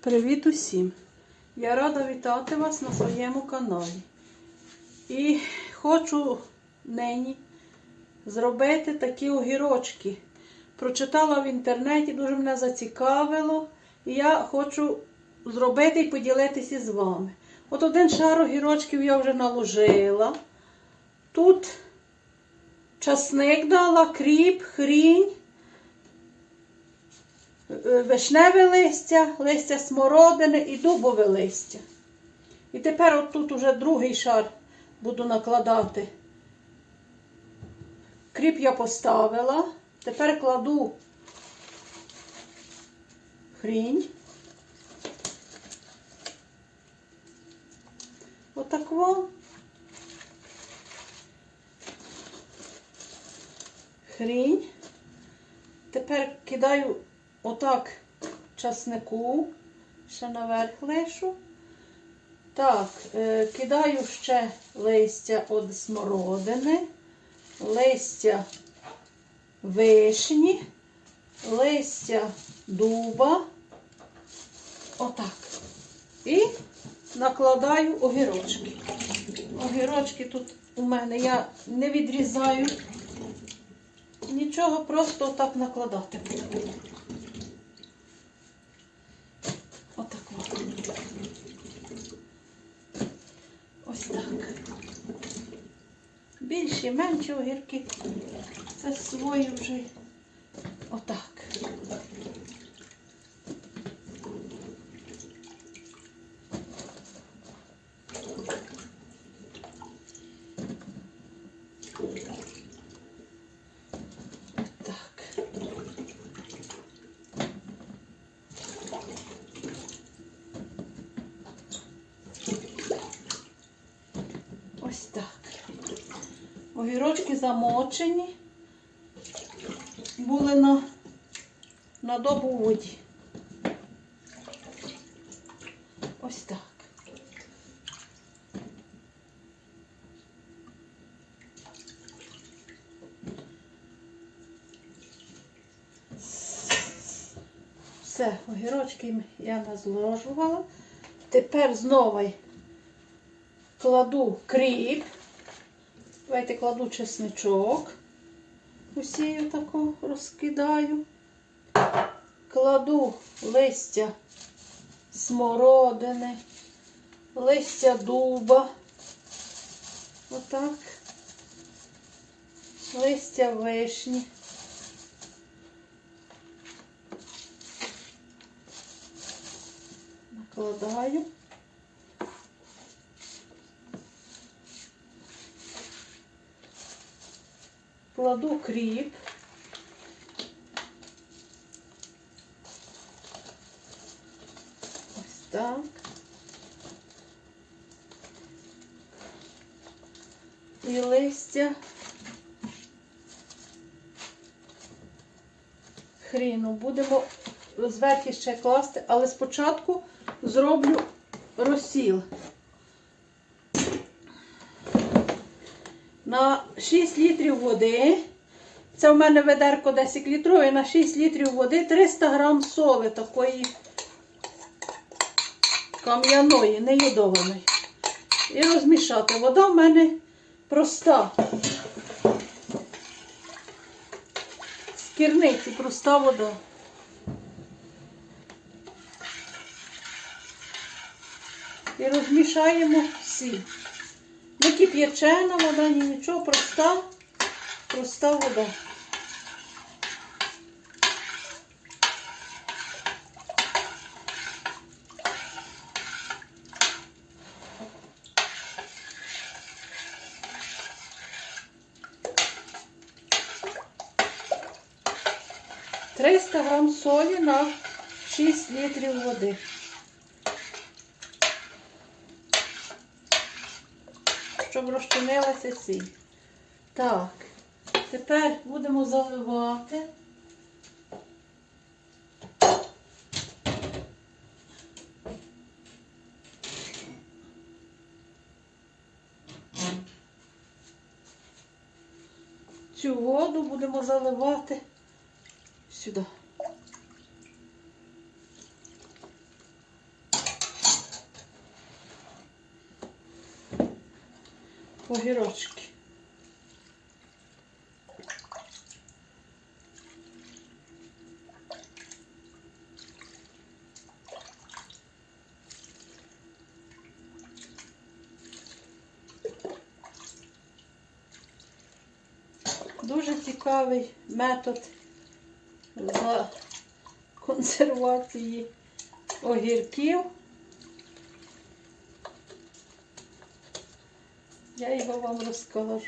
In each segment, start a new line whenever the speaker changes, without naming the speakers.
Привіт усім! Я рада вітати вас на своєму каналі. І хочу нині зробити такі огірочки. Прочитала в інтернеті, дуже мене зацікавило. І я хочу зробити і поділитися з вами. От один шар огірочків я вже наложила. Тут часник дала, кріп, хрінь вишневе листя, листя смородини і дубове листя. І тепер от тут уже другий шар буду накладати. Кріп я поставила. Тепер кладу хрінь. Отакво. Хрінь. Тепер кидаю отак часнику, ще наверх лишу. Так, е, кидаю ще листя від смородини, листя вишні, листя дуба. Отак. І накладаю огірочки. Огірочки тут у мене я не відрізаю. Нічого, просто отак накладати буду. Отак. от. Ось так. Більші, менші огірки. Це свої вже. Отак. Так. Ось так. Огірочки замочені. Були на, на добу воді. Ось так. Все, огірочки я назложувала. Тепер знову кладу кріп. Давайте кладу чесничок. Усію тако розкидаю. Кладу листя смородини, листя дуба. Отак. Листя вишні. Накладаю. Кладу кріп. Ось так. І листя хріну. Будемо зверху ще класти, але спочатку зроблю розсіл. На 6 літрів води, це в мене ведерко 10 літрове, на 6 літрів води 300 грам соли такої кам'яної, не йодованої. І розмішати. Вода в мене проста. З керниці проста вода. І розмішаємо всі. Не кип'ячена вода, ні нічого, проста, проста вода. Триста грам солі на 6 літрів води. Щоб розчинилася сіль. Так, тепер будемо заливати. Цю воду будемо заливати сюди. Огірочки. Дуже цікавий метод за консервації огірків. Я його вам розкажу.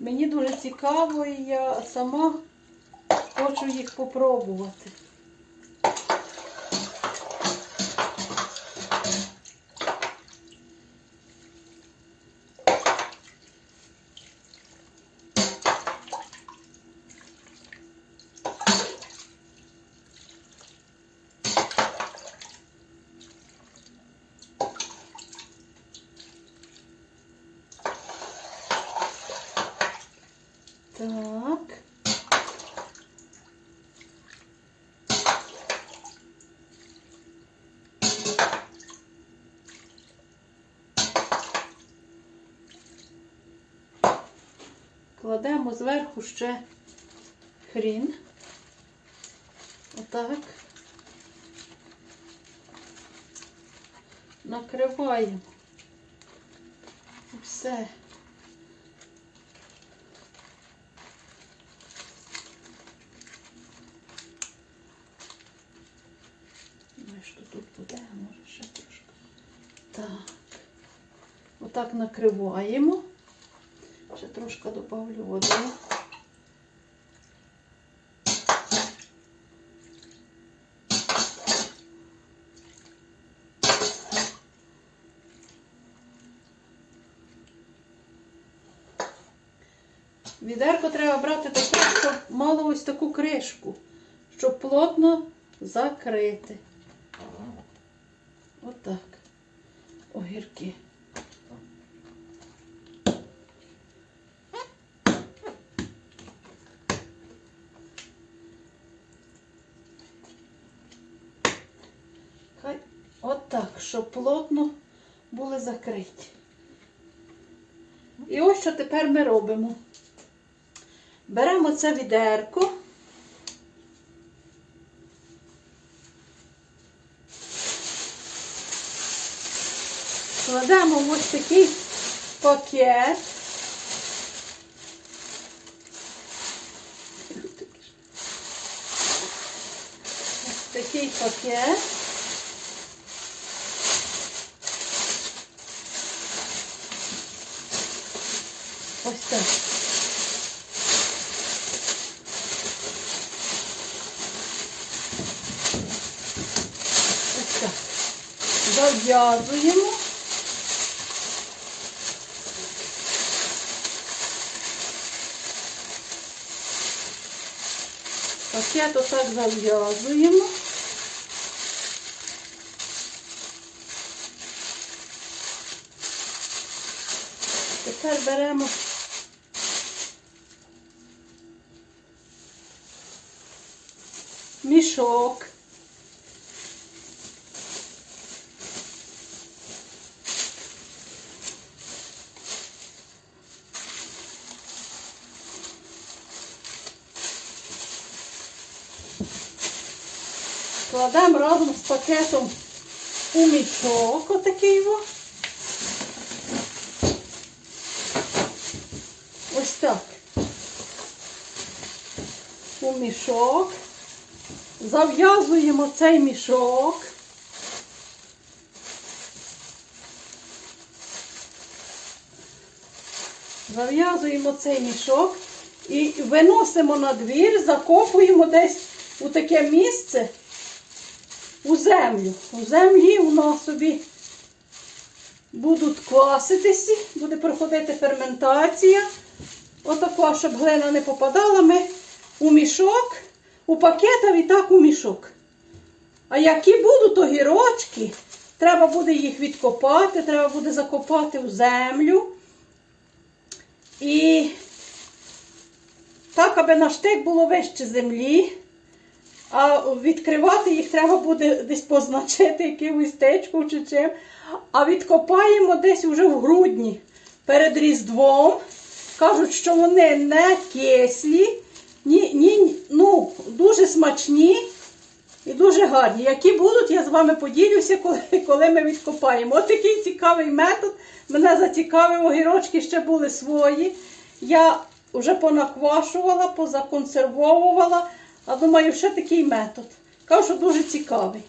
Мені дуже цікаво і я сама хочу їх попробувати. Так. Кладемо зверху ще хрін. Отак. Накриваємо. Все. Думаю, що тут буде, а може ще трошки. Так. Отак накриваємо. Ще трошки добавлю води. Відерко треба брати таке, щоб мало ось таку кришку, щоб плотно закрити. Отак. Огірки. Отак, щоб плотно були закриті. І ось що тепер ми робимо. Беремо це відерко. Кладемо ось такий пакет. Ось такий пакет. Ось так. Ось так. Зав'язуємо. Пакет отак зав'язуємо. Тепер беремо мішок. Кладемо разом з пакетом у мішок отакий його. Ось так. У мішок. Зав'язуємо цей мішок. Зав'язуємо цей мішок і виносимо на двір, закопуємо десь у таке місце у землю. У землі воно собі будуть кваситися, буде проходити ферментація. Отако, щоб глина не попадала, ми у мішок, у пакет, а відтак у мішок. А які будуть огірочки, треба буде їх відкопати, треба буде закопати в землю. І так, аби на штик було вище землі. А відкривати їх треба буде десь позначити якимось течком чи чим. А відкопаємо десь уже в грудні. перед Різдвом. Кажуть, що вони не кислі, ні, ні, ну, дуже смачні і дуже гарні. Які будуть, я з вами поділюся, коли, коли ми відкопаємо. От такий цікавий метод. Мене зацікавив, огірочки ще були свої. Я вже понаквашувала, позаконсервовувала, а думаю, ще такий метод. Кажу, що дуже цікавий.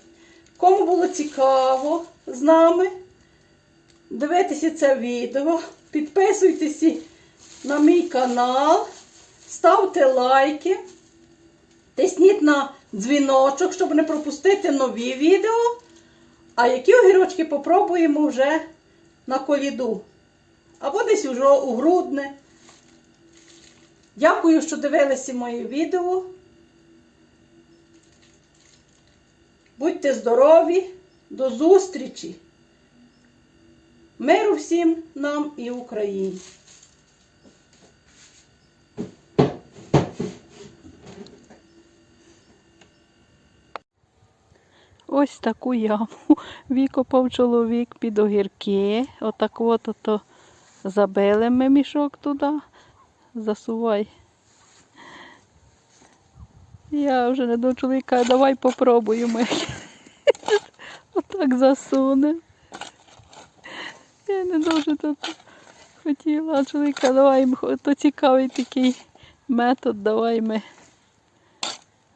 Кому було цікаво з нами дивитися це відео, підписуйтеся на мій канал, ставте лайки, тисніть на дзвіночок, щоб не пропустити нові відео. А які огірочки попробуємо вже на коліду. Або десь уже у грудне. Дякую, що дивилися моє відео. Будьте здорові, до зустрічі! Миру всім нам і Україні! Ось таку яму викопав чоловік під огірки. Отак от ото забили ми мішок туди. Засувай. Я вже не до чоловіка, давай попробуємо. Отак засуне. Я не дуже тут хотіла, чоловіка, давай то цікавий такий метод, давай ми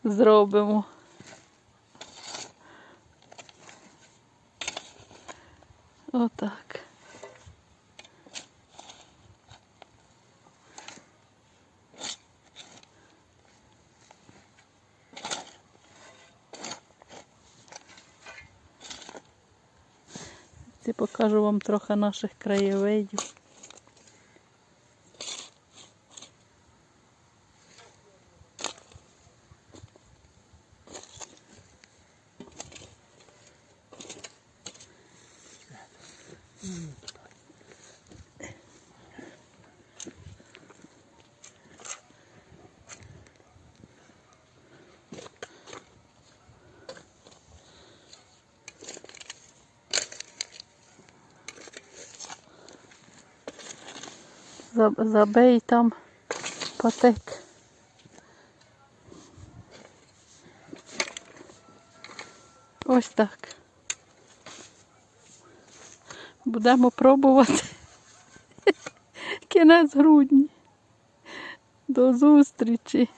зробимо. Отак. Це покажу вам трохи наших краєвидів. Забий там потек. Ось так. Будемо пробувати. Кінець грудня. До зустрічі.